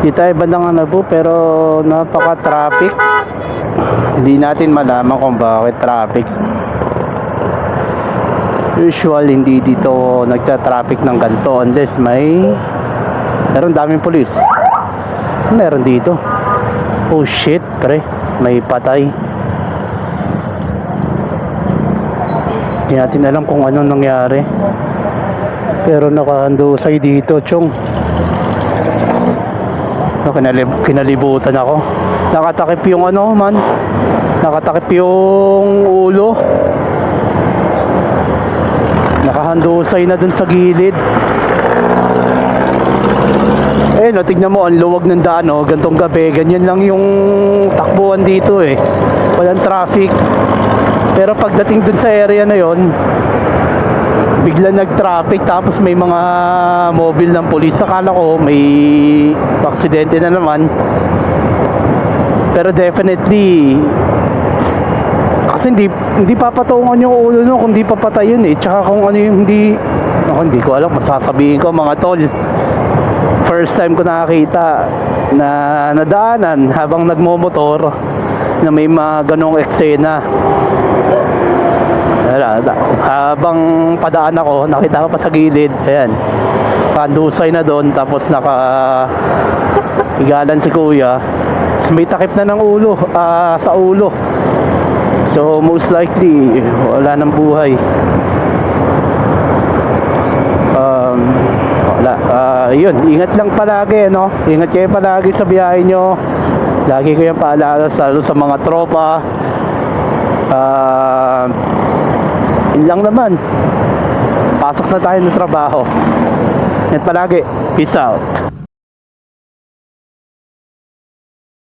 Di tayo bandang ano po, pero napaka-traffic. Hindi natin malaman kung bakit traffic. Usual, hindi dito nagta-traffic ng ganito unless may meron daming pulis. Meron dito. Oh shit, pre. May patay. Hindi natin alam kung anong nangyari. Pero nakahandusay dito, chong. No, kinalib, kinalibutan ako. Nakatakip yung ano man. Nakatakip yung ulo. Nakahandusay na dun sa gilid. Eh, no, tignan mo, ang luwag ng daan, oh. Gantong gabi, ganyan lang yung takbuhan dito, eh. Walang traffic. Pero pagdating dun sa area na yon, bigla nag-traffic tapos may mga mobile ng police. Akala ko may aksidente na naman. Pero definitely kasi hindi hindi papatungan yung ulo no kung di papatay yun eh. Tsaka kung ano yung hindi ako hindi ko alam masasabihin ko mga tol. First time ko nakakita na nadaanan habang nagmomotor na may mga ganong eksena. Wala. Habang padaan ako, nakita ko pa sa gilid, ayan. Pandusay na doon, tapos naka higalan si kuya. May takip na ng ulo, ah, sa ulo. So, most likely, wala nang buhay. Um, wala. Ah, yun, ingat lang palagi, no? Ingat kayo palagi sa biyahe nyo. Lagi ko yung paalala sa, sa mga tropa. Ah, yun lang naman. Pasok na tayo ng trabaho. Yan palagi. Peace out.